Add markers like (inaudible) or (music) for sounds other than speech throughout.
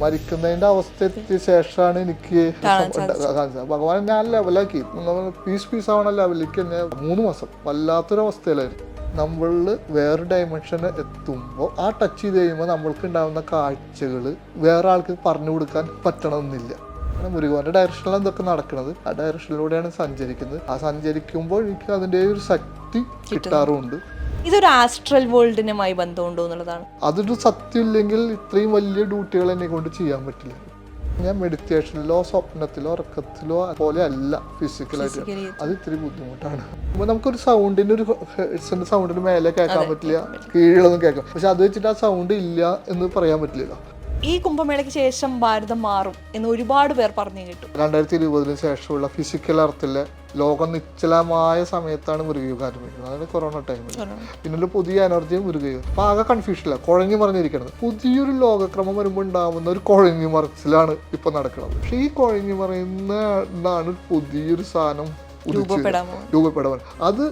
മരിക്കുന്നതിന്റെ അവസ്ഥ എത്തിയ ശേഷമാണ് എനിക്ക് ഭഗവാൻ ഞാൻ ലെവലാക്കി പീസ് പീസ് ആവണ ലെവലിലേക്ക് എന്നെ മൂന്ന് മാസം. വല്ലാത്തൊരു അവസ്ഥയിലായിരുന്നു. നമ്മളിൽ വേറെ ഡയമെൻഷൻ എത്തുമ്പോൾ ആ ടച്ച് ചെയ്ത് കഴിയുമ്പോൾ നമ്മൾക്ക് ഉണ്ടാകുന്ന കാഴ്ചകൾ വേറെ ആൾക്ക് പറഞ്ഞു കൊടുക്കാൻ പറ്റണമെന്നില്ല മുരുകോന്റെ മുരുകന്റെ ഡയറക്ഷനിലാണ് ഇതൊക്കെ നടക്കുന്നത് ആ ഡയറക്ഷനിലൂടെയാണ് സഞ്ചരിക്കുന്നത്. ആ സഞ്ചരിക്കുമ്പോൾ എനിക്ക് അതിന്റെ ഒരു ശക്തി കിട്ടാറുമുണ്ട് ഇതൊരു ആസ്ട്രൽ വേൾഡിനുമായി ബന്ധമുണ്ടോ എന്നുള്ളതാണ്. അതൊരു സത്യം ഇല്ലെങ്കിൽ ഇത്രയും വലിയ ഡ്യൂട്ടികൾ എന്നെ കൊണ്ട് ചെയ്യാൻ പറ്റില്ല. ഞാൻ മെഡിറ്റേഷനിലോ സ്വപ്നത്തിലോ ഉറക്കത്തിലോ പോലെ അല്ല ഫിസിക്കലായിട്ട് അത് ഇത്തിരി ബുദ്ധിമുട്ടാണ്. അപ്പൊ നമുക്കൊരു സൗണ്ടിന്റെ ഒരു ഹെഡ്സിന്റെ സൗണ്ടിന് മേലെ കേൾക്കാൻ പറ്റില്ല. കീഴിലൊന്നും കേൾക്കാം. പക്ഷെ അത് വെച്ചിട്ട് ആ സൗണ്ട് ഇല്ല എന്ന് പറയാൻ പറ്റില്ലല്ലോ. ഈ കുംഭമേളയ്ക്ക് ശേഷം ഭാരതം മാറും എന്ന് ഒരുപാട് പേർ പറഞ്ഞു കേട്ടു. രണ്ടായിരത്തി ഇരുപതിന് ശേഷമുള്ള ഫിസിക്കൽ അർത്ഥത്തിലെ ലോകം നിശ്ചലമായ സമയത്താണ് മുരുകയുഗം ആരംഭിക്കുന്നത് അതായത് കൊറോണ ടൈമിൽ പിന്നെ ഒരു പുതിയ എനർജി മുരുകയും അപ്പൊ ആകെ കൺഫ്യൂഷനില്ല കുഴഞ്ഞു മറിഞ്ഞിരിക്കുന്നത് പുതിയൊരു ലോകക്രമം വരുമ്പോൾ ഉണ്ടാവുന്ന ഒരു കുഴഞ്ഞു മറിച്ചിലാണ് ഇപ്പൊ നടക്കുന്നത് പക്ഷെ ഈ കുഴഞ്ഞു മറിയുന്നതാണ് പുതിയൊരു സാധനം രൂപപ്പെടാൻ അത്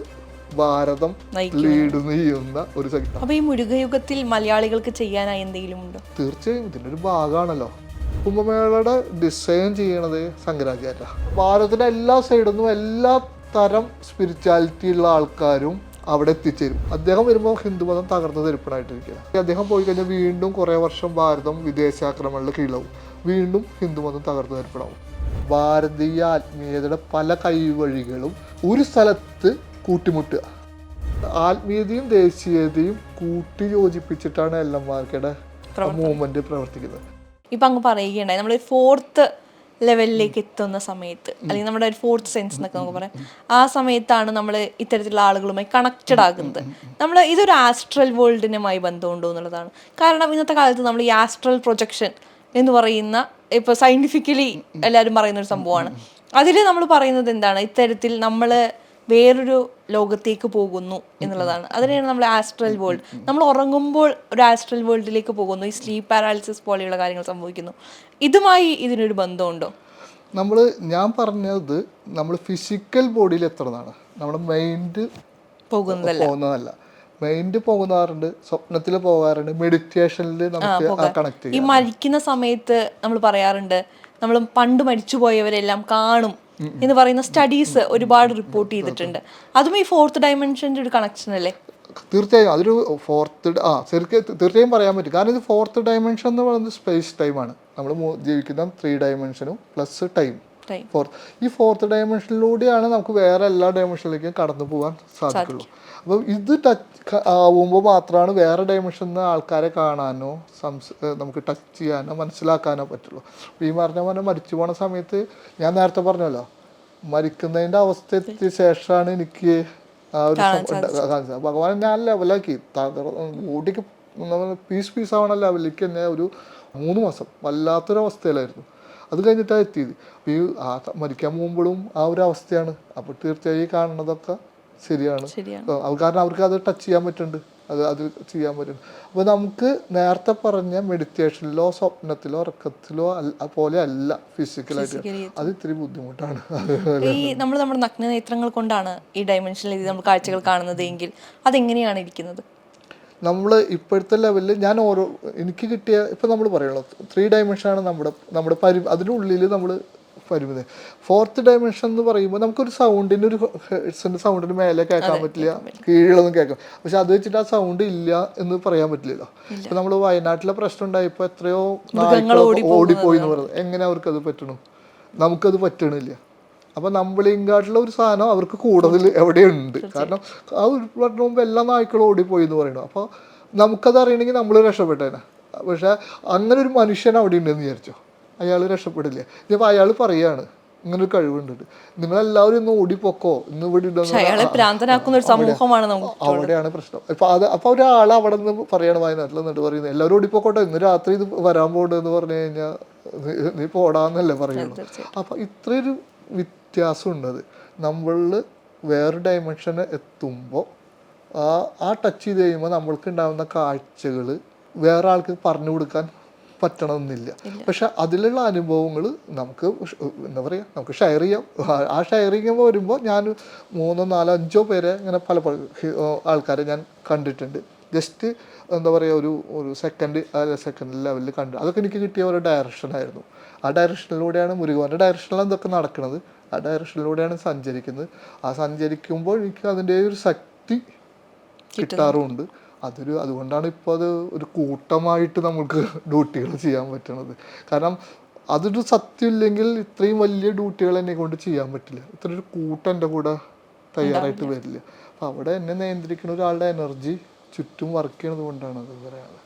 ഭാരതം ലീഡ് ചെയ്യുന്ന ഒരു ശക്തി. അപ്പൊ ഈ മുരുകയുഗത്തിൽ മലയാളികൾക്ക് ചെയ്യാനായി എന്തെങ്കിലും ഉണ്ടോ? തീർച്ചയായും ഇതിന്റെ ഒരു ഭാഗമാണല്ലോ. കുംഭമേളയുടെ ഡിസൈൻ ചെയ്യണത് ശങ്കരാചാര്യ ഭാരതത്തിന്റെ എല്ലാ സൈഡിൽ നിന്നും എല്ലാ തരം സ്പിരിച്വാലിറ്റി ഉള്ള ആൾക്കാരും അവിടെ എത്തിച്ചേരും. അദ്ദേഹം വരുമ്പോൾ ഹിന്ദുമതം തകർന്നു തരിപ്പണായിട്ടിരിക്കുക അദ്ദേഹം പോയി കഴിഞ്ഞാൽ വീണ്ടും കുറേ വർഷം ഭാരതം വിദേശാക്രമണങ്ങളിൽ കീഴാവും വീണ്ടും ഹിന്ദുമതം തകർന്നു തരിപ്പണാവും. ഭാരതീയ ആത്മീയതയുടെ പല കൈവഴികളും ഒരു സ്ഥലത്ത് കൂട്ടിമുട്ടുക. ആത്മീയതയും ദേശീയതയും കൂട്ടി യോജിപ്പിച്ചിട്ടാണ് എൽ എം മാർക്കയുടെ മൂവ്മെന്റ് പ്രവർത്തിക്കുന്നത്. ഇപ്പൊ അങ്ങ് പറയുകയുണ്ടായി നമ്മൾ ഫോർത്ത് ലെവലിലേക്ക് എത്തുന്ന സമയത്ത് അല്ലെങ്കിൽ നമ്മുടെ ഒരു ഫോർത്ത് സെൻസ് എന്നൊക്കെ നമുക്ക് പറയാം. ആ സമയത്താണ് നമ്മൾ ഇത്തരത്തിലുള്ള ആളുകളുമായി കണക്റ്റഡ് ആകുന്നത്. നമ്മൾ ഇതൊരു ആസ്ട്രൽ വേൾഡിനുമായി ബന്ധമുണ്ടോ എന്നുള്ളതാണ് കാരണം ഇന്നത്തെ കാലത്ത് നമ്മൾ ഈ ആസ്ട്രൽ പ്രൊജക്ഷൻ എന്ന് പറയുന്ന ഇപ്പൊ സയന്റിഫിക്കലി എല്ലാവരും പറയുന്ന ഒരു സംഭവമാണ്. അതിൽ നമ്മൾ പറയുന്നത് എന്താണ്? ഇത്തരത്തിൽ നമ്മൾ വേറൊരു ലോകത്തേക്ക് പോകുന്നു എന്നുള്ളതാണ്. അതിനെയാണ് നമ്മൾ ആസ്ട്രൽ വേൾഡ് നമ്മൾ ഉറങ്ങുമ്പോൾ ഒരു ആസ്ട്രൽ വേൾഡിലേക്ക് പോകുന്നു. ഈ സ്ലീപ്പ് പാരാലിസിസ് പോലെയുള്ള കാര്യങ്ങൾ സംഭവിക്കുന്നു. ഇതുമായി ഇതിനൊരു ബന്ധമുണ്ടോ? നമ്മൾ ഞാൻ പറഞ്ഞത് നമ്മൾ ഫിസിക്കൽ ബോഡിയിൽ എത്തണതാണ് നമ്മുടെ മൈൻഡ് പോകുന്നതല്ല. മൈൻഡ് പോകുന്നവരുണ്ട് സ്വപ്നത്തിൽ പോകാറുണ്ട് മെഡിറ്റേഷനിൽ നമുക്ക് കണക്ട് ഈ മരിക്കുന്ന സമയത്ത് നമ്മൾ പറയാറുണ്ട് നമ്മൾ പണ്ട് മരിച്ചുപോയവരെല്ലാം കാണും. എന്ന് പറയുന്ന സ്റ്റഡീസ് ഒരുപാട് റിപ്പോർട്ട് ചെയ്തിട്ടുണ്ട്. അതും ഈ ഫോർത്ത് ഡയമെൻഷന്റെ ഒരു കണക്ഷൻ അല്ലേ? തീർച്ചയായും. അതൊരു ഫോർത്ത് ആ ശരിക്കും തീർച്ചയായും പറയാൻ പറ്റും. കാരണം ഇത് ഫോർത്ത് ഡയമെൻഷൻ എന്ന് പറയുന്നത് സ്പേസ് ടൈമാണ് നമ്മൾ ജീവിക്കുന്ന ത്രീ ഡയമെൻഷനും പ്ലസ് ടൈം. ഫോർത്ത് ഈ ഫോർത്ത് ഡയമെൻഷനിലൂടെയാണ് നമുക്ക് വേറെ എല്ലാ ഡയമെൻഷനിലേക്കും കടന്നു പോകാൻ സാധിക്കുള്ളൂ. അപ്പം ഇത് ടച്ച് ആവുമ്പോൾ മാത്രമാണ് വേറെ ഡയമെൻഷനിൽ ആൾക്കാരെ കാണാനോ സംസ് നമുക്ക് ടച്ച് ചെയ്യാനോ മനസ്സിലാക്കാനോ പറ്റുള്ളൂ. ഈ പറഞ്ഞ പോലെ മരിച്ചു പോണ സമയത്ത് ഞാൻ നേരത്തെ പറഞ്ഞല്ലോ മരിക്കുന്നതിന്റെ അവസ്ഥ എത്തിയ ശേഷമാണ് എനിക്ക് ആ ഒരു ഭഗവാൻ ഞാൻ ലെവലാക്കി ഓടിക്ക് പീസ് പീസ് ആവണ ലെവലിലേക്ക് തന്നെ ഒരു മൂന്ന് മാസം വല്ലാത്തൊരവസ്ഥയിലായിരുന്നു അത് കഴിഞ്ഞിട്ടാണ് എത്തിയത്. അപ്പോൾ ഈ ആ മരിക്കാൻ പോകുമ്പോഴും ആ ഒരു അവസ്ഥയാണ്. അപ്പോൾ തീർച്ചയായും കാണുന്നതൊക്കെ ശരിയാണ്. കാരണം അവർക്ക് അത് ടച്ച് ചെയ്യാൻ പറ്റുന്നുണ്ട്. അത് അത് ചെയ്യാൻ പറ്റും അപ്പോൾ നമുക്ക് നേരത്തെ പറഞ്ഞ മെഡിറ്റേഷനിലോ സ്വപ്നത്തിലോ ഉറക്കത്തിലോ പോലെ അല്ല ഫിസിക്കലായിട്ട് അത് ഇത്തിരി ബുദ്ധിമുട്ടാണ്. ഈ നമ്മൾ നമ്മുടെ നഗ്നനേത്രങ്ങൾ കൊണ്ടാണ് ഈ ഡയമെൻഷനിൽ നമ്മൾ കാഴ്ചകൾ കാണുന്നത് എങ്കിൽ അതെങ്ങനെയാണ് ഇരിക്കുന്നത്? നമ്മൾ ഇപ്പോഴത്തെ ലെവലിൽ ഞാൻ ഓരോ എനിക്ക് കിട്ടിയ ഇപ്പം നമ്മൾ പറയുള്ളൂ ത്രീ ഡയമെൻഷനാണ് നമ്മുടെ നമ്മുടെ പരി അതിനുള്ളിൽ നമ്മൾ പരിമിതി. ഫോർത്ത് ഡയമെൻഷൻ എന്ന് പറയുമ്പോൾ നമുക്കൊരു സൗണ്ടിന് ഒരു ഹെഡ്സിന്റെ സൗണ്ടിന് മേലെ കേൾക്കാൻ പറ്റില്ല. കീഴിലൊന്നും കേൾക്കാം പക്ഷെ അത് വെച്ചിട്ട് ആ സൗണ്ട് ഇല്ല എന്ന് പറയാൻ പറ്റില്ലല്ലോ. ഇപ്പം നമ്മൾ വയനാട്ടിലെ പ്രശ്നം ഉണ്ടായപ്പോൾ എത്രയോ ഓടിപ്പോയി എന്ന് പറയുന്നത് എങ്ങനെ അവർക്കത് പറ്റണു? നമുക്കത് പറ്റണില്ല. അപ്പൊ നമ്മളെങ്കാട്ടിലുള്ള ഒരു സാധനം അവർക്ക് കൂടുതൽ എവിടെയുണ്ട്. കാരണം ആ ഒരു പറഞ്ഞ മുമ്പ് എല്ലാ നായ്ക്കളും ഓടിപ്പോയി എന്ന് പറയുന്നു. അപ്പോൾ നമുക്കത് അറിയണമെങ്കിൽ നമ്മൾ രക്ഷപ്പെട്ടേനെ. പക്ഷേ അങ്ങനെ ഒരു മനുഷ്യൻ അവിടെ ഉണ്ടെന്ന് വിചാരിച്ചോ? അയാൾ രക്ഷപ്പെടില്ല. ഇനിയിപ്പോൾ അയാൾ പറയാണ് ഇങ്ങനെ ഒരു കഴിവുണ്ട്. നിങ്ങളെല്ലാവരും ഇന്ന് ഓടിപ്പോക്കോ? ഇന്ന് ഇവിടെ അവിടെയാണ് പ്രശ്നം. ഇപ്പൊ അത് അപ്പൊ ഒരാൾ അവിടെ നിന്ന് പറയണ വയനാട്ടിൽ എന്നിട്ട് പറയുന്നത് എല്ലാവരും ഓടിപ്പോക്കോട്ടെ. ഇന്ന് രാത്രി ഇത് വരാൻ പോകണ്ടെന്ന് പറഞ്ഞു കഴിഞ്ഞാൽ നീ- പോടാന്നല്ലേ പറയുള്ളൂ. അപ്പൊ ഇത്രയൊരു വ്യത്യാസം ഉണ്ട് അത്. നമ്മളിൽ വേറെ ഡയമെൻഷന് എത്തുമ്പോൾ ആ ആ ടച്ച് ചെയ്ത് കഴിയുമ്പോൾ നമ്മൾക്ക് ഉണ്ടാകുന്ന കാഴ്ചകൾ വേറെ ആൾക്ക് പറഞ്ഞു കൊടുക്കാൻ പറ്റണമെന്നില്ല. പക്ഷെ അതിലുള്ള അനുഭവങ്ങൾ നമുക്ക് എന്താ പറയുക നമുക്ക് ഷെയർ ചെയ്യാം. ആ- ഷെയറിങ് ചെയ്യുമ്പോൾ വരുമ്പോൾ ഞാൻ മൂന്നോ നാലോ അഞ്ചോ പേരെ ഇങ്ങനെ പല പല ആൾക്കാരെ ഞാൻ കണ്ടിട്ടുണ്ട്. ജസ്റ്റ് എന്താ പറയുക ഒരു ഒരു സെക്കൻഡ് സെക്കൻഡ് ലെവലിൽ കണ്ടു. അതൊക്കെ എനിക്ക് കിട്ടിയ ഒരു ഡയറക്ഷനായിരുന്നു ആ ഡയറക്ഷനിലൂടെയാണ് മുരുകന്റെ ഡയറക്ഷനിലാണ് ഇതൊക്കെ നടക്കുന്നത്. ആ ഡയറക്ഷനിലൂടെയാണ് സഞ്ചരിക്കുന്നത്. ആ സഞ്ചരിക്കുമ്പോൾ എനിക്ക് അതിന്റെ ഒരു ശക്തി കിട്ടാറുമുണ്ട് അതൊരു അതുകൊണ്ടാണ് ഇപ്പോൾ അത് ഒരു കൂട്ടമായിട്ട് നമുക്ക് ഡ്യൂട്ടികൾ ചെയ്യാൻ പറ്റണത്. കാരണം അതൊരു സത്യം ഇല്ലെങ്കിൽ ഇത്രയും വലിയ ഡ്യൂട്ടികൾ എന്നെ കൊണ്ട് ചെയ്യാൻ പറ്റില്ല. ഇത്ര ഒരു കൂട്ടം എന്റെ കൂടെ തയ്യാറായിട്ട് വരില്ല. അപ്പം അവിടെ എന്നെ നിയന്ത്രിക്കുന്ന ഒരാളുടെ എനർജി ചുറ്റും വർക്ക് ചെയ്യണത് കൊണ്ടാണ് അത് പറയുന്നത്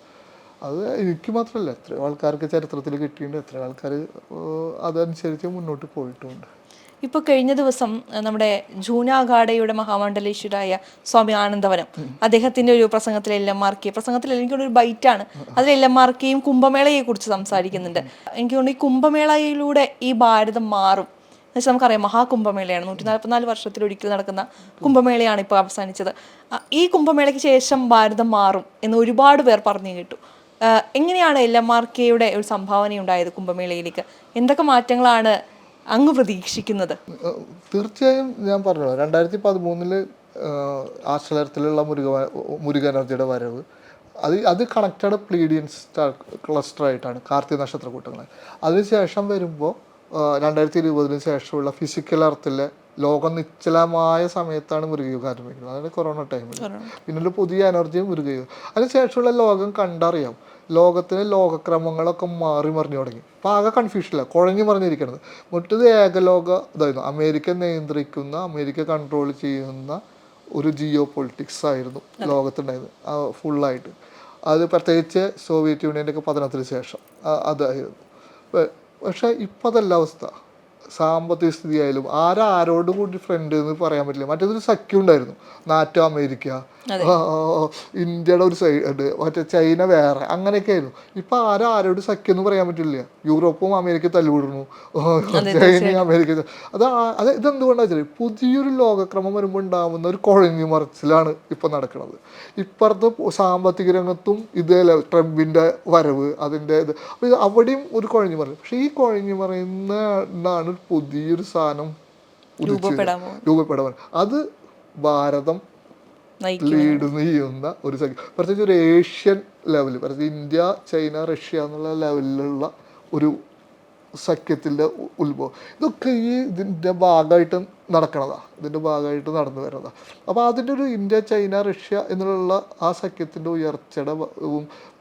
അത് എനിക്ക് മാത്രമല്ല എത്ര ആൾക്കാർക്ക് ചരിത്രത്തിൽ കിട്ടിയിട്ടുണ്ട് എത്ര ആൾക്കാർ അതനുസരിച്ച് മുന്നോട്ട് പോയിട്ടുമുണ്ട് ഇപ്പൊ കഴിഞ്ഞ ദിവസം നമ്മുടെ ജൂനാഗാഡയുടെ മഹാമണ്ഡലേശ്വരായ സ്വാമി ആനന്ദവനം അദ്ദേഹത്തിന്റെ ഒരു പ്രസംഗത്തിൽ എൽ എം ആർ കെ പ്രസംഗത്തിൽ എനിക്ക് ഒരു ബൈറ്റ് ആണ് അതിൽ എൽ എം ആർ കെയും കുംഭമേളയെ കുറിച്ച് സംസാരിക്കുന്നുണ്ട്. എനിക്ക് തോന്നുന്നു ഈ കുംഭമേളയിലൂടെ ഈ ഭാരതം മാറും. എന്നുവെച്ചാൽ നമുക്കറിയാം മഹാകുംഭമേളയാണ്. നൂറ്റി നാൽപ്പത്തിനാല് വർഷത്തിലൊരിക്കൽ നടക്കുന്ന കുംഭമേളയാണ് ഇപ്പോൾ അവസാനിച്ചത്. ഈ കുംഭമേളയ്ക്ക് ശേഷം ഭാരതം മാറും എന്ന് ഒരുപാട് പേർ പറഞ്ഞു കേട്ടു. എങ്ങനെയാണ് എൽ എം ആർ കെയുടെ ഒരു സംഭാവന ഉണ്ടായത് കുംഭമേളയിലേക്ക്? എന്തൊക്കെ മാറ്റങ്ങളാണ് അങ്ങ് പ്രതീക്ഷിക്കുന്നത്. തീർച്ചയായും ഞാൻ പറഞ്ഞു രണ്ടായിരത്തി പതിമൂന്നിൽ ആശ്രയത്തിലുള്ള മുരുക മുരുക എനർജിയുടെ വരവ്. അത് അത് കണക്റ്റഡ് പ്ലീഡിയൻസ് സ്റ്റാർ ക്ലസ്റ്റർ ആയിട്ടാണ് കാർത്തിക നക്ഷത്ര കൂട്ടങ്ങൾ അതിനുശേഷം വരുമ്പോൾ രണ്ടായിരത്തി ഇരുപതിന് ശേഷമുള്ള ഫിസിക്കൽ അർത്ഥത്തിലെ ലോകം നിശ്ചലമായ സമയത്താണ് മുരുകയുഗം ആരംഭിക്കുന്നത്. അതായത് കൊറോണ ടൈമിൽ പിന്നെ ഒരു പുതിയ എനർജിയും മുരുകയുഗം അതിനുശേഷമുള്ള ലോകം കണ്ടറിയാം. ലോകത്തിന് ലോകക്രമങ്ങളൊക്കെ മാറി മറിഞ്ഞു തുടങ്ങി. അപ്പം ആകെ കൺഫ്യൂഷനില്ല കുഴഞ്ഞു മറിഞ്ഞിരിക്കുന്നത് മറ്റത് ഏകലോക ഇതായിരുന്നു അമേരിക്ക നിയന്ത്രിക്കുന്ന അമേരിക്ക കൺട്രോൾ ചെയ്യുന്ന ഒരു ജിയോ പൊളിറ്റിക്സ് ആയിരുന്നു ലോകത്തുണ്ടായത്. ഫുള്ളായിട്ട് അത് പ്രത്യേകിച്ച് സോവിയറ്റ് യൂണിയന്റെ ഒക്കെ പതനത്തിന് ശേഷം. അതായിരുന്നു. പക്ഷേ ഇപ്പം അതല്ല അവസ്ഥ. സാമ്പത്തിക സ്ഥിതി ആയാലും ആരാരോടും കൂടി ഫ്രണ്ട് എന്ന് പറയാൻ പറ്റില്ല. മറ്റേതൊരു സഖ്യം ഉണ്ടായിരുന്നു. നാറ്റോ അമേരിക്ക ഇന്ത്യയുടെ ഒരു സൈഡ് മറ്റേ ചൈന വേറെ അങ്ങനെയൊക്കെ ആയിരുന്നു ഇപ്പൊ ആരും ആരോട് സഖ്യം എന്ന് പറയാൻ പറ്റില്ല. യൂറോപ്പും അമേരിക്ക തല്ലുവിടുന്നു ചൈനയും അമേരിക്ക അത് അത് ഇതെന്തുകൊണ്ടാ വെച്ചാൽ പുതിയൊരു ലോകക്രമം വരുമ്പോൾ ഉണ്ടാവുന്ന ഒരു കുഴഞ്ഞു മറിച്ചിലാണ് ഇപ്പൊ നടക്കുന്നത് ഇപ്പുറത്ത് സാമ്പത്തിക രംഗത്തും ഇതേ ട്രംപിന്റെ വരവ് അതിന്റെ ഇത്. അപ്പൊ ഇത് അവിടെയും ഒരു കുഴഞ്ഞു മറിയും പക്ഷെ ഈ കുഴഞ്ഞു മറിയുന്നതാണ് പുതിയൊരു സാധനം രൂപപ്പെടാൻ അത് ഭാരതം ലീഡ് ചെയ്യുന്ന ഒരു പ്രത്യേകിച്ച് ഒരു ഏഷ്യൻ ലെവൽ പ്രത്യേകിച്ച് ഇന്ത്യ ചൈന റഷ്യ എന്നുള്ള ലെവലിലുള്ള ഒരു സഖ്യത്തിന്റെ ഉത്ഭവം. ഇതൊക്കെ ഈ ഇതിന്റെ ഭാഗമായിട്ട് നടക്കണതാണ് ഇതിന്റെ ഭാഗമായിട്ട് നടന്നു വരുന്നതാണ് അപ്പോൾ അതിന്റെ ഒരു ഇന്ത്യ ചൈന റഷ്യ എന്നുള്ള ആ സഖ്യത്തിന്റെ ഉയർച്ചയുടെ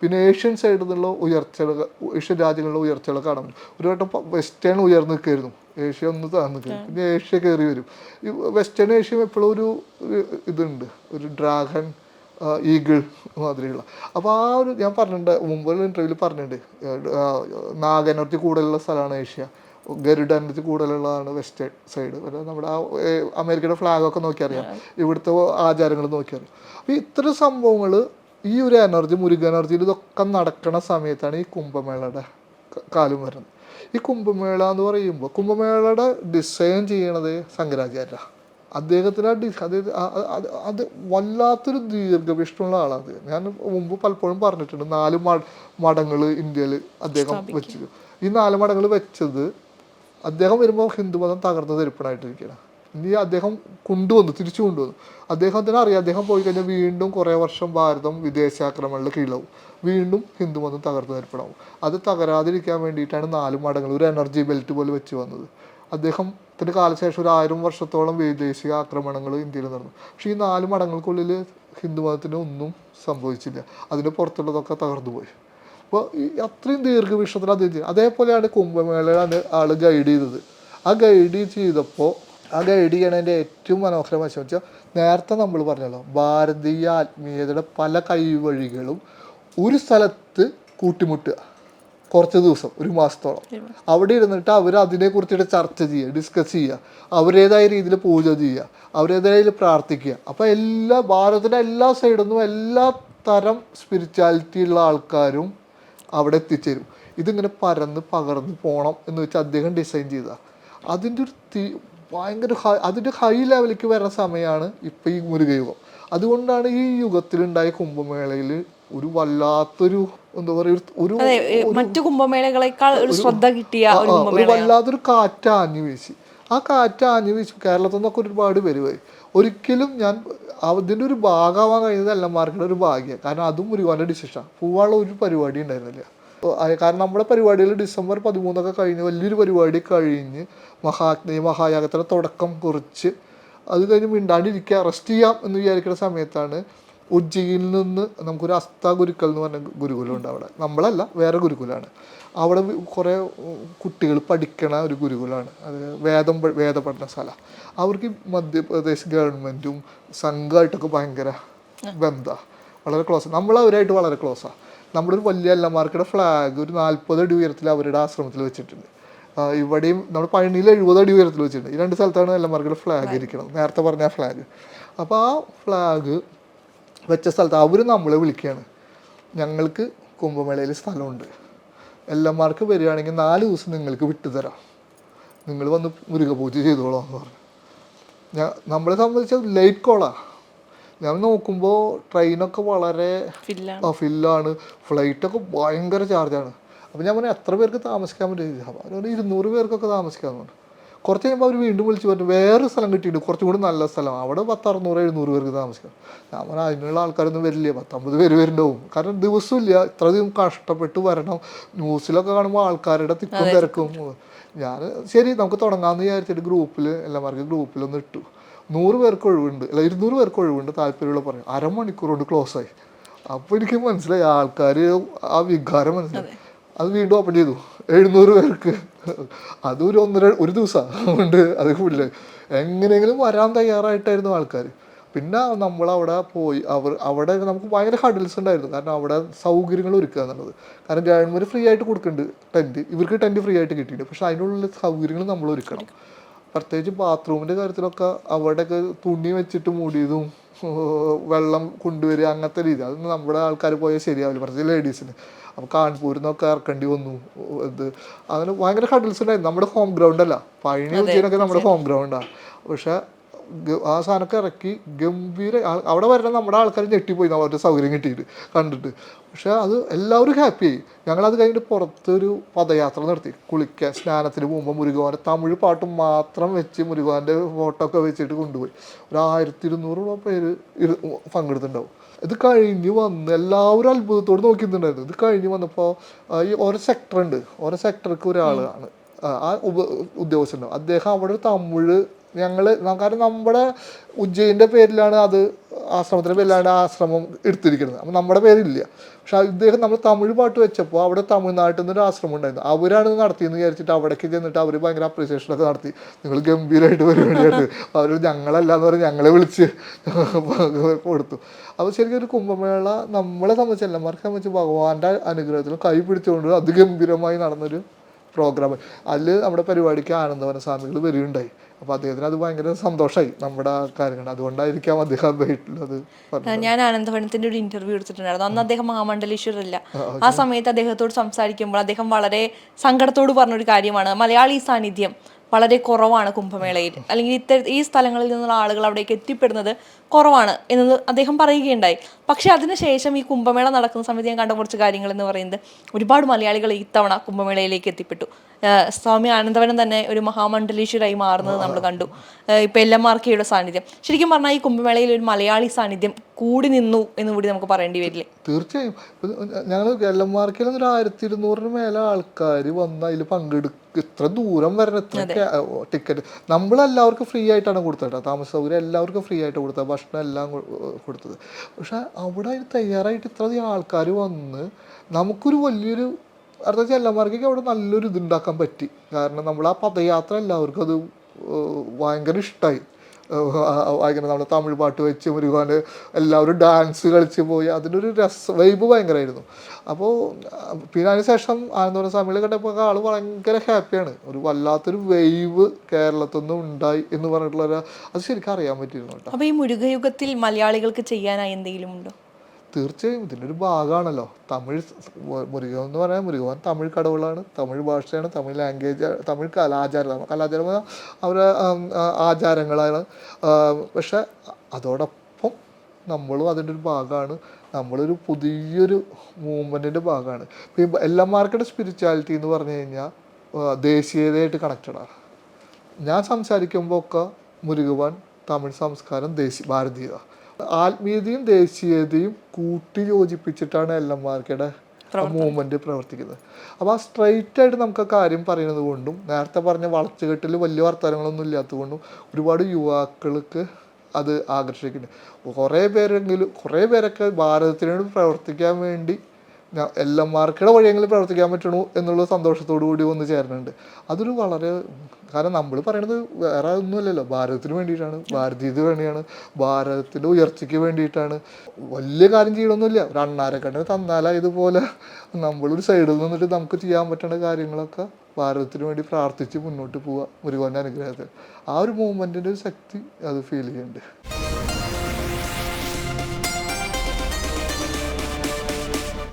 പിന്നെ ഏഷ്യൻ സൈഡിൽ നിന്നുള്ള ഉയർച്ചകൾ ഏഷ്യൻ രാജ്യങ്ങളിലെ ഉയർച്ചകൾ കാണാൻ ഒരു വട്ടം വെസ്റ്റേൺ ഉയർന്നു നിൽക്കായിരുന്നു. ഏഷ്യ ഒന്ന് താഴ്ന്നു നിൽക്കും പിന്നെ ഏഷ്യ കയറി വരും. ഈ വെസ്റ്റേൺ ഏഷ്യ എപ്പോഴും ഒരു ഒരു ഇതുണ്ട്. ഒരു ഡ്രാഗൺ ഈഗിൾ മാതിരിയുള്ള. അപ്പോൾ ആ ഒരു ഞാൻ പറഞ്ഞിട്ടുണ്ട് മുമ്പുള്ള ഇന്റർവ്യൂവിൽ പറഞ്ഞിട്ടുണ്ട് നാഗ എനർജി കൂടുതലുള്ള സ്ഥലമാണ് ഏഷ്യ. ഗരുഡ എനർജി കൂടുതലുള്ളതാണ് വെസ്റ്റേൺ സൈഡ്. നമ്മുടെ ആ അമേരിക്കയുടെ ഫ്ലാഗൊക്കെ നോക്കിയറിയാം. ഇവിടുത്തെ ആചാരങ്ങൾ നോക്കിയറിയാം. അപ്പോൾ ഇത്തരം സംഭവങ്ങൾ ഈ ഒരു എനർജി മുരുക എനർജിയിൽ ഇതൊക്കെ നടക്കുന്ന സമയത്താണ് ഈ കുംഭമേളയുടെ കാലം വരുന്നത്. ഈ കുംഭമേള എന്ന് പറയുമ്പോൾ കുംഭമേളയുടെ ഡിസൈൻ ചെയ്യണത് ശങ്കരാചാര്യ അദ്ദേഹത്തിന് അദ്ദേഹം അത് വല്ലാത്തൊരു ദീർഘവീക്ഷണമുള്ള ആളാണ് ഞാൻ മുമ്പ് പലപ്പോഴും പറഞ്ഞിട്ടുണ്ട് നാല് മഠങ്ങൾ ഇന്ത്യയിൽ അദ്ദേഹം വെച്ചു ഈ നാല് മഠങ്ങൾ വെച്ചത് അദ്ദേഹം വരുമ്പോൾ ഹിന്ദുമതം തകർന്നു തരിപ്പണായിട്ടിരിക്കുകയാണ് ഇനി അദ്ദേഹം കൊണ്ടുവന്നു തിരിച്ചു കൊണ്ടുവന്നു. അദ്ദേഹത്തിന് അറിയാം. അദ്ദേഹം പോയി കഴിഞ്ഞാൽ വീണ്ടും കുറേ വർഷം ഭാരതം വിദേശാക്രമണങ്ങളിൽ കീഴാവും വീണ്ടും ഹിന്ദുമതം തകർന്നു തരിപ്പണാവും അത് തകരാതിരിക്കാൻ വേണ്ടിയിട്ടാണ് നാല് മടങ്ങൾ ഒരു എനർജി ബെൽറ്റ് പോലെ വെച്ച് വന്നത്. അദ്ദേഹത്തിന്റെ കാലശേഷം ഒരു ആയിരം വർഷത്തോളം വൈദേശിക ആക്രമണങ്ങൾ ഇന്ത്യയിൽ നടന്നു. പക്ഷേ ഈ നാല് മടങ്ങൾക്കുള്ളിൽ ഹിന്ദുമതത്തിന് ഒന്നും സംഭവിച്ചില്ല. അതിന് പുറത്തുള്ളതൊക്കെ തകർന്നുപോയി. അപ്പോൾ ഈ അത്രയും ദീർഘവീക്ഷണത്തിൽ അദ്ദേഹം അതേപോലെയാണ് കുംഭമേളയാണ് ആൾ ഗൈഡ് ചെയ്തത്. ആ ഗൈഡ് ചെയ്തപ്പോൾ ആ ഗൈഡ് ചെയ്യണതിന്റെ ഏറ്റവും മനോഹരമായ വശം വെച്ചാൽ നേരത്തെ നമ്മൾ പറഞ്ഞല്ലോ ഭാരതീയ ആത്മീയതയുടെ പല കൈവഴികളും ഒരു സ്ഥലത്ത് കൂട്ടിമുട്ടുക. കുറച്ച് ദിവസം ഒരു മാസത്തോളം. അവിടെ ഇരുന്നിട്ട് അവർ അതിനെക്കുറിച്ചിട്ട് ചർച്ച ചെയ്യുക ഡിസ്കസ് ചെയ്യുക. അവരേതായ രീതിയിൽ പൂജ ചെയ്യുക അവരേതായ രീതിയിൽ പ്രാർത്ഥിക്കുക. അപ്പോൾ എല്ലാ ഭാരതത്തിന്റെ എല്ലാ സൈഡിൽ നിന്നും എല്ലാ തരം സ്പിരിച്വാലിറ്റി ഉള്ള ആൾക്കാരും അവിടെ എത്തിച്ചേരും. ഇതിങ്ങനെ പരന്ന് പകർന്ന് പോകണം എന്ന് വെച്ച് അദ്ദേഹം ഡിസൈൻ ചെയ്ത. അതിന്റെ ഒരു തീ ഭയങ്കര ഹൈ അതിന്റെ ഹൈ ലെവലിലേക്ക് വരുന്ന സമയമാണ് ഇപ്പം ഈ മുരുകയുഗം. അതുകൊണ്ടാണ് ഈ യുഗത്തിലുണ്ടായ കുംഭമേളയിൽ ഒരു വല്ലാത്തൊരു എന്താ പറയുക ഒരു മറ്റു കുംഭമേളകളെക്കാൾ ഒരു ശ്രദ്ധ കിട്ടിയ ഒരു വല്ലാത്തൊരു കാറ്റ് ആഞ്ഞു വീശി ആ കാറ്റ് ആഞ്ഞു വീശി കേരളത്തിൽ നിന്നൊക്കെ ഒരുപാട് പേര് പോയി ഒരിക്കലും ഞാൻ അതിന്റെ ഒരു ഭാഗമാവാൻ കഴിയുന്നത് മാർക്കിന്റെ ഒരു ഭാഗ്യം. കാരണം അതും ഒരു മുരുകാന്റെ ഡിസിഷനാണ് പോവാനുള്ള ഒരു പരിപാടി ഉണ്ടായിരുന്നില്ല. കാരണം നമ്മുടെ പരിപാടികൾ ഡിസംബർ പതിമൂന്നൊക്കെ കഴിഞ്ഞ് വലിയൊരു പരിപാടി കഴിഞ്ഞ് മഹാഗ്നി മഹായാഗത്തിന്റെ തുടക്കം കുറിച്ച് അത് കഴിഞ്ഞ് മിണ്ടാണ്ടിരിക്കുക അറസ്റ്റ് ചെയ്യാം എന്ന് വിചാരിക്കുന്ന സമയത്താണ് ഉജ്ജയിനിൽ നിന്ന് നമുക്കൊരു അസ്ത ഗുരുക്കൾ എന്ന് പറഞ്ഞ ഗുരുകുലം ഉണ്ട് അവിടെ. നമ്മളല്ല വേറെ ഗുരുകുലമാണ് അവിടെ കുറേ കുട്ടികൾ പഠിക്കണ ഒരു ഗുരുകുലമാണ് അത് വേദം വേദ പഠന സ്ഥലം അവർക്ക് മധ്യപ്രദേശ് ഗവൺമെന്റും സംഘമായിട്ടൊക്കെ ഭയങ്കര ബന്ധമാണ് വളരെ ക്ലോസ് നമ്മൾ അവരായിട്ട് വളരെ ക്ലോസാണ് നമ്മുടെ ഒരു വലിയ അല്ലമാർക്കിടെ ഫ്ലാഗ് ഒരു നാൽപ്പത് അടി ഉയരത്തിൽ അവരുടെ ആശ്രമത്തിൽ വെച്ചിട്ടുണ്ട്. ഇവിടെയും നമ്മൾ പഴനിയിൽ എഴുപത് അടി ഉയരത്തിൽ വെച്ചിട്ടുണ്ട്. ഈ രണ്ട് സ്ഥലത്താണ് അല്ലമാർക്കിടെ ഫ്ലാഗ് ഇരിക്കുന്നത് നേരത്തെ പറഞ്ഞ ഫ്ലാഗ് അപ്പോൾ ആ ഫ്ലാഗ് വെച്ച സ്ഥലത്ത് അവർ നമ്മളെ വിളിക്കുകയാണ്. ഞങ്ങൾക്ക് കുംഭമേളയിൽ സ്ഥലമുണ്ട്. എല്ലാമാർക്ക് വരികയാണെങ്കിൽ നാല് ദിവസം നിങ്ങൾക്ക് വിട്ടുതരാം. നിങ്ങൾ വന്ന് മുരുകപൂജ ചെയ്തോളാം എന്ന് പറഞ്ഞു. ഞാൻ നമ്മളെ സംബന്ധിച്ച് ലേറ്റ് കോളാ ഞാൻ നോക്കുമ്പോൾ ട്രെയിനൊക്കെ വളരെ ഫില്ലാണ് ഫ്ലൈറ്റൊക്കെ ഭയങ്കര ചാർജാണ് അപ്പോൾ ഞാൻ പറഞ്ഞു എത്ര പേർക്ക് താമസിക്കാൻ പറ്റും? അവർ ഇരുന്നൂറ് പേർക്കൊക്കെ താമസിക്കാമെന്ന് പറഞ്ഞു. കുറച്ച് കഴിയുമ്പോൾ അവർ വീണ്ടും വിളിച്ച് പറഞ്ഞു വേറെ സ്ഥലം കിട്ടിയിട്ടുണ്ട് കുറച്ചും കൂടി നല്ല സ്ഥലം. അവിടെ പത്ത് അറുന്നൂറ് എഴുന്നൂറ് പേർക്ക് താമസിക്കാം. ഞാൻ പറഞ്ഞാൽ അതിനുള്ള ആൾക്കാരൊന്നും വരില്ല പത്തമ്പത് പേര് വരുന്നുണ്ടാവും. കാരണം ദിവസമില്ല ഇത്രയധികം കഷ്ടപ്പെട്ട് വരണം. ന്യൂസിലൊക്കെ കാണുമ്പോൾ ആൾക്കാരുടെ തിക്കും തിരക്കും. ഞാൻ ശരി നമുക്ക് തുടങ്ങാമെന്ന് വിചാരിച്ചിട്ട് ഗ്രൂപ്പിൽ എല്ലാവർക്കും ഗ്രൂപ്പിലൊന്ന് ഇട്ടു. നൂറ് പേർക്ക് ഒഴിവുണ്ട്. അല്ല ഇരുന്നൂറ് പേർക്ക് ഒഴിവുണ്ട് താല്പര്യമുള്ള പറഞ്ഞു അരമണിക്കൂർ കൊണ്ട് ക്ലോസ് ആയി. അപ്പോൾ എനിക്ക് മനസ്സിലായി ആൾക്കാർ ആ വികാരം മനസ്സിലായി. അത് വീണ്ടും ഓപ്പൺ ചെയ്തു. എഴുന്നൂറ് പേർക്ക്. അതും ഒരു ഒന്നര ഒരു ദിവസമാണ് കൊണ്ട് അത് ഫുള്ള് എങ്ങനെയെങ്കിലും വരാൻ തയ്യാറായിട്ടായിരുന്നു ആൾക്കാർ പിന്നെ നമ്മൾ അവിടെ പോയി അവർ അവിടെ നമുക്ക് ഭയങ്കര ഹഡിൽസ് ഉണ്ടായിരുന്നു. കാരണം അവിടെ സൗകര്യങ്ങൾ ഒരുക്കുക എന്നുള്ളത്. കാരണം ഗവൺമെന്റ് ഫ്രീ ആയിട്ട് കൊടുക്കുന്നുണ്ട് ടെന്റ് ഇവർക്ക് ടെന്റ് ഫ്രീ ആയിട്ട് കിട്ടിയിട്ടുണ്ട്. പക്ഷേ അതിനുള്ള സൗകര്യങ്ങൾ നമ്മൾ ഒരുക്കണം. പ്രത്യേകിച്ച് ബാത്റൂമിന്റെ കാര്യത്തിലൊക്കെ അവിടെയൊക്കെ തുണി വെച്ചിട്ട് മൂടിയതും വെള്ളം കൊണ്ടുവരിക അങ്ങനത്തെ രീതി. അതൊന്നും നമ്മുടെ ആൾക്കാർ പോയാൽ ശരിയാവില്ല. പ്രത്യേകിച്ച് ലേഡീസിന് അപ്പോൾ കാൺപൂരിൽ നിന്നൊക്കെ ഇറക്കേണ്ടി വന്നു. ഇത് അങ്ങനെ ഭയങ്കര ഹഡിൽസ് ഉണ്ടായിരുന്നു. നമ്മുടെ ഹോം ഗ്രൗണ്ട് അല്ല. പഴനി ഉജ്ജയിനൊക്കെ നമ്മുടെ ഹോം ഗ്രൗണ്ടാണ് പക്ഷെ ആ സാധനമൊക്കെ ഇറക്കി ഗംഭീര അവിടെ വരണം നമ്മുടെ ആൾക്കാർ ഞെട്ടിപ്പോയി. അവരുടെ സൗകര്യം കിട്ടിയിട്ട് കണ്ടിട്ട്. പക്ഷേ അത് എല്ലാവരും ഹാപ്പിയായി ഞങ്ങളത് കഴിഞ്ഞിട്ട് പുറത്തൊരു പദയാത്ര നടത്തി. കുളിക്കാൻ സ്നാനത്തിന് പോകുമ്പോൾ മുരുകവാന്റെ തമിഴ് പാട്ട് മാത്രം വെച്ച് മുരുകവാന്റെ ഫോട്ടോ ഒക്കെ വെച്ചിട്ട് കൊണ്ടുപോയി. ഒരു ആയിരത്തി ഇരുന്നൂറോളം പേര് പങ്കെടുത്തിട്ടുണ്ടാവും. ഇത് കഴിഞ്ഞ് വന്ന് എല്ലാവരും അത്ഭുതത്തോട് നോക്കിയിട്ടുണ്ടായിരുന്നു. ഇത് കഴിഞ്ഞ് വന്നപ്പോൾ ഈ ഓരോ സെക്ടർ ഉണ്ട്. ഓരോ സെക്ടർക്ക് ഒരാളാണ്. ആ, ഉദ്യോഗസ്ഥനുണ്ടാവും അദ്ദേഹം അവിടെ തമിഴ് ഞങ്ങൾ കാരണം നമ്മുടെ ഉജ്ജയിന്റെ പേരിലാണ് അത് ആശ്രമത്തിന്റെ പേരിലാണ് ആശ്രമം എടുത്തിരിക്കുന്നത്. അപ്പം നമ്മുടെ പേരില്ല. പക്ഷെ ഇദ്ദേഹം നമ്മൾ തമിഴ് പാട്ട് വെച്ചപ്പോൾ അവിടെ തമിഴ്നാട്ടിൽ നിന്ന് ഒരു ആശ്രമം ഉണ്ടായിരുന്നു. അവരാണ് നടത്തിയെന്ന് വിചാരിച്ചിട്ട് അവിടേക്ക് ചെന്നിട്ട് അവർ ഭയങ്കര അപ്രീസിയേഷനൊക്കെ നടത്തി. നിങ്ങൾ ഗംഭീരമായിട്ട് പരിപാടിയായിട്ട് അവർ ഞങ്ങളല്ല എന്ന് പറഞ്ഞ് ഞങ്ങളെ വിളിച്ച് (laughs) കൊടുത്തു. അപ്പോൾ ശരിക്കും ഒരു കുംഭമേള നമ്മളെ സംബന്ധിച്ച് എല്ലാമാർക്കും സംബന്ധിച്ച് ഭഗവാന്റെ അനുഗ്രഹത്തിൽ കൈ പിടിച്ചുകൊണ്ട് അതിഗംഭീരമായി നടന്നൊരു പ്രോഗ്രാം അതിൽ നമ്മുടെ പരിപാടിക്ക് ആനന്ദവന സ്വാമികൾ വരികയുണ്ടായി. അപ്പോൾ അദ്ദേഹത്തിന് അത് ഭയങ്കര സന്തോഷമായി നമ്മുടെ കാര്യങ്ങൾ. അതുകൊണ്ടായിരിക്കാം അദ്ദേഹം വീട്ടിലത് ഞാൻ ആനന്ദഭവനത്തിന്റെ ഒരു ഇന്റർവ്യൂ എടുത്തിട്ടുണ്ടായിരുന്നു. അന്ന് അദ്ദേഹം മഹാമണ്ഡലേശ്വരല്ല ആ സമയത്ത് അദ്ദേഹത്തോട് സംസാരിക്കുമ്പോൾ അദ്ദേഹം വളരെ സങ്കടത്തോട് പറഞ്ഞൊരു കാര്യമാണ്. മലയാളി സാന്നിധ്യം വളരെ കുറവാണ് കുംഭമേളയിൽ. അല്ലെങ്കിൽ ഇത്തര ഈ സ്ഥലങ്ങളിൽ നിന്നുള്ള ആളുകൾ അവിടേക്ക് എത്തിപ്പെടുന്നത് കുറവാണ് എന്ന് അദ്ദേഹം പറയുകയുണ്ടായി. പക്ഷേ അതിനുശേഷം ഈ കുംഭമേള നടക്കുന്ന സമയത്ത് ഞാൻ കണ്ട കുറച്ച് കാര്യങ്ങൾ എന്ന് പറയുന്നത് ഒരുപാട് മലയാളികൾ ഇത്തവണ കുംഭമേളയിലേക്ക് എത്തിപ്പെട്ടു. സ്വാമി ആനന്ദവനം തന്നെ ഒരു മഹാമണ്ഡലീശ്വരായി മാറുന്നത് നമ്മൾ കണ്ടു. ഇപ്പൊ എല്ലമാർക്കയുടെ സാന്നിധ്യം. ശരിക്കും പറഞ്ഞാൽ ഈ കുംഭമേളയിൽ ഒരു മലയാളി സാന്നിധ്യം കൂടി നിന്നു എന്ന് കൂടി നമുക്ക് പറയേണ്ടി വരില്ലേ? തീർച്ചയായും. ഞങ്ങൾ ഗല്ലന്മാർക്കിൽ ഒരു ആയിരത്തി ഇരുന്നൂറിന് മേലെ ആൾക്കാർ വന്ന് അതിൽ പങ്കെടുക്കുക ഇത്ര ദൂരം വരണം ഇത്ര ടിക്കറ്റ്. നമ്മളെല്ലാവർക്കും ഫ്രീ ആയിട്ടാണ് കൊടുത്തത് താമസ സൗകര്യം എല്ലാവർക്കും ഫ്രീ ആയിട്ട് കൊടുത്തത് ഭക്ഷണം എല്ലാം കൊടുത്തത്. പക്ഷെ അവിടെ തയ്യാറായിട്ട് ഇത്രയധികം ആൾക്കാർ വന്ന് നമുക്കൊരു വലിയൊരു അർത്ഥം ചെല്ലന്മാർക്കൊക്കെ അവിടെ നല്ലൊരു ഇതുണ്ടാക്കാൻ പറ്റി. കാരണം നമ്മൾ ആ പദയാത്ര എല്ലാവർക്കും അത് ഭയങ്കര ഇഷ്ടമായി ഭയങ്കര നമ്മുടെ തമിഴ് പാട്ട് വെച്ച് മുരുകാന് എല്ലാവരും ഡാൻസ് കളിച്ച് പോയി അതിന്റെ ഒരു രസ വൈബ് ഭയങ്കരമായിരുന്നു അപ്പോൾ പിന്നെ അതിന് ശേഷം ആനന്ദപുരം സ്വാമികൾ കണ്ടപ്പോൾ ആൾ ഭയങ്കര ഹാപ്പിയാണ്. ഒരു വല്ലാത്തൊരു വൈബ് കേരളത്തിൽ ഉണ്ടായി എന്ന് പറഞ്ഞിട്ടുള്ള അത് ശരിക്കും അറിയാൻ പറ്റിയിരുന്നു കേട്ടോ. അപ്പോൾ ഈ മുരുകയുഗത്തിൽ മലയാളികൾക്ക് ചെയ്യാനായി എന്തെങ്കിലും ഉണ്ടോ? തീർച്ചയായും ഇതിന്റെ ഒരു ഭാഗമാണല്ലോ. തമിഴ് മുരുകൻ എന്ന് പറയാൻ മുരുകൻ തമിഴ് കടവുകളാണ്. തമിഴ് ഭാഷയാണ് തമിഴ് ലാംഗ്വേജ് തമിഴ് കലാചാരമാണ് കലാചാരം അവരുടെ ആചാരങ്ങളാണ്. പക്ഷെ അതോടൊപ്പം നമ്മളും അതിന്റെ ഒരു ഭാഗമാണ്. നമ്മളൊരു പുതിയൊരു മൂവ്മെന്റിന്റെ ഭാഗമാണ്. ഇപ്പം ഈ മാർക്കറ്റ് സ്പിരിച്വാലിറ്റി എന്ന് പറഞ്ഞു കഴിഞ്ഞാൽ ദേശീയതയായിട്ട് കണക്റ്റഡാണ് ഞാൻ സംസാരിക്കുമ്പോൾ ഒക്കെ മുരുകുവാൻ തമിഴ് സംസ്കാരം ദേശീയ ഭാരതീയത. ആത്മീയതയും ദേശീയതയും കൂട്ടി യോജിപ്പിച്ചിട്ടാണ് എൽ എം ആർക്കയുടെ മൂവ്മെന്റ് പ്രവർത്തിക്കുന്നത്. അപ്പോൾ ആ സ്ട്രൈറ്റ് ആയിട്ട് നമുക്ക് കാര്യം പറയുന്നത് കൊണ്ടും നേരത്തെ പറഞ്ഞ വളച്ചുകെട്ടിൽ വലിയ വർത്തമാനങ്ങളൊന്നും ഇല്ലാത്തത് കൊണ്ടും ഒരുപാട് യുവാക്കൾക്ക് അത് ആകർഷിക്കുന്നുണ്ട്. കുറേ പേരെങ്കിലും കുറേ പേരൊക്കെ ഭാരതത്തിനോട് പ്രവർത്തിക്കാൻ വേണ്ടി എൽ എം ആർക്കയുടെ വഴിയെങ്കിലും പ്രവർത്തിക്കാൻ പറ്റണു എന്നുള്ള സന്തോഷത്തോടു കൂടി വന്ന് ചേരുന്നുണ്ട്. അതൊരു വളരെ കാരണം നമ്മൾ പറയണത് വേറെ ഒന്നുമല്ലല്ലോ. ഭാരതത്തിന് വേണ്ടിയിട്ടാണ് ഭാരതീയത വേണ്ടിയാണ് ഭാരതത്തിന്റെ ഉയർച്ചയ്ക്ക് വേണ്ടിയിട്ടാണ്. വലിയ കാര്യം ചെയ്യണമൊന്നുമില്ല ഒരു അണ്ണാരക്കണ്ണിന് തന്നാലാ ഇതുപോലെ നമ്മളൊരു സൈഡിൽ നിന്നിട്ട് നമുക്ക് ചെയ്യാൻ പറ്റുന്ന കാര്യങ്ങളൊക്കെ ഭാരതത്തിന് വേണ്ടി പ്രാർത്ഥിച്ച് മുന്നോട്ട് പോവുക മുരുകന്റെ അനുഗ്രഹത്തിൽ. ആ ഒരു മൂവ്മെന്റിന്റെ ഒരു ശക്തി അത് ഫീൽ ചെയ്യുന്നുണ്ട്.